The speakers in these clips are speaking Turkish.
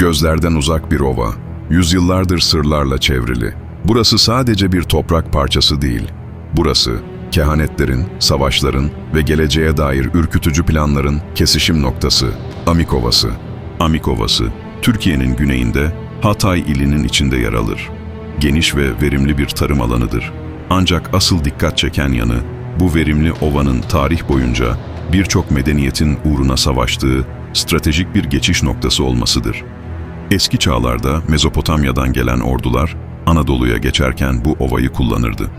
Gözlerden uzak bir ova, yüzyıllardır sırlarla çevrili. Burası sadece bir toprak parçası değil. Burası, kehanetlerin, savaşların ve geleceğe dair ürkütücü planların kesişim noktası, Amik Ovası. Amik Ovası, Türkiye'nin güneyinde Hatay ilinin içinde yer alır. Geniş ve verimli bir tarım alanıdır. Ancak asıl dikkat çeken yanı, bu verimli ovanın tarih boyunca birçok medeniyetin uğruna savaştığı stratejik bir geçiş noktası olmasıdır. Eski çağlarda Mezopotamya'dan gelen ordular Anadolu'ya geçerken bu ovayı kullanırdı.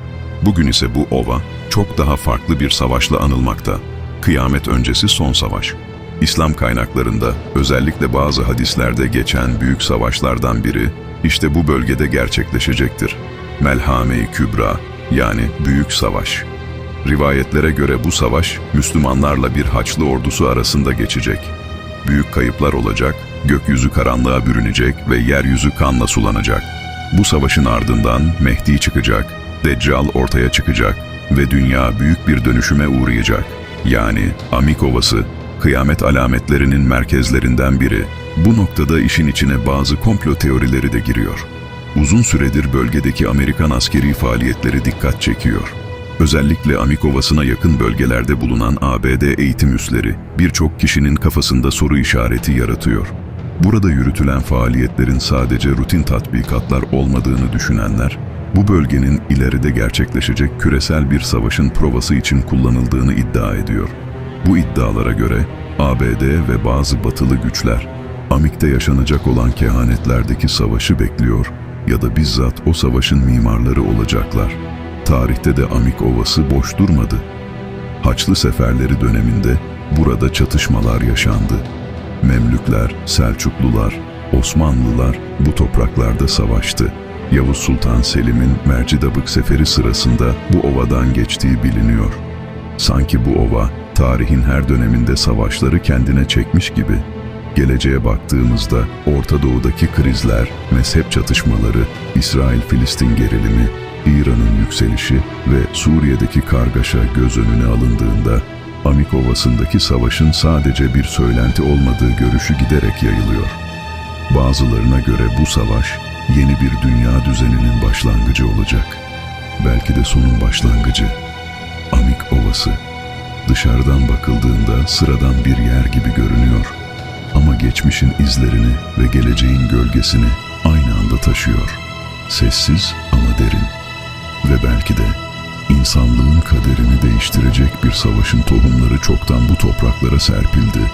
Bugün ise bu ova çok daha farklı bir savaşla anılmakta. Kıyamet öncesi son savaş. İslam kaynaklarında özellikle bazı hadislerde geçen büyük savaşlardan biri işte bu bölgede gerçekleşecektir. Melhame-i Kübra yani Büyük Savaş. Rivayetlere göre bu savaş Müslümanlarla bir Haçlı ordusu arasında geçecek. Büyük kayıplar olacak, gökyüzü karanlığa bürünecek ve yeryüzü kanla sulanacak. Bu savaşın ardından Mehdi çıkacak, Deccal ortaya çıkacak ve dünya büyük bir dönüşüme uğrayacak. Yani Amik Ovası, kıyamet alametlerinin merkezlerinden biri. Bu noktada işin içine bazı komplo teorileri de giriyor. Uzun süredir bölgedeki Amerikan askeri faaliyetleri dikkat çekiyor. Özellikle Amik Ovası'na yakın bölgelerde bulunan ABD eğitim üsleri birçok kişinin kafasında soru işareti yaratıyor. Burada yürütülen faaliyetlerin sadece rutin tatbikatlar olmadığını düşünenler, bu bölgenin ileride gerçekleşecek küresel bir savaşın provası için kullanıldığını iddia ediyor. Bu iddialara göre ABD ve bazı batılı güçler Amik'te yaşanacak olan kehanetlerdeki savaşı bekliyor ya da bizzat o savaşın mimarları olacaklar. Tarihte de Amik Ovası boş durmadı. Haçlı seferleri döneminde burada çatışmalar yaşandı. Memlükler, Selçuklular, Osmanlılar bu topraklarda savaştı. Yavuz Sultan Selim'in Mercidabık seferi sırasında bu ovadan geçtiği biliniyor. Sanki bu ova tarihin her döneminde savaşları kendine çekmiş gibi. Geleceğe baktığımızda Orta Doğu'daki krizler, mezhep çatışmaları, İsrail-Filistin gerilimi, İran'ın yükselişi ve Suriye'deki kargaşa göz önüne alındığında Amik Ovası'ndaki savaşın sadece bir söylenti olmadığı görüşü giderek yayılıyor. Bazılarına göre bu savaş yeni bir dünya düzeninin başlangıcı olacak. Belki de sonun başlangıcı. Amik Ovası dışarıdan bakıldığında sıradan bir yer gibi görünüyor. Ama geçmişin izlerini ve geleceğin gölgesini aynı anda taşıyor. Sessiz ama derin. Ve belki de insanlığın kaderini değiştirecek bir savaşın tohumları çoktan bu topraklara serpildi.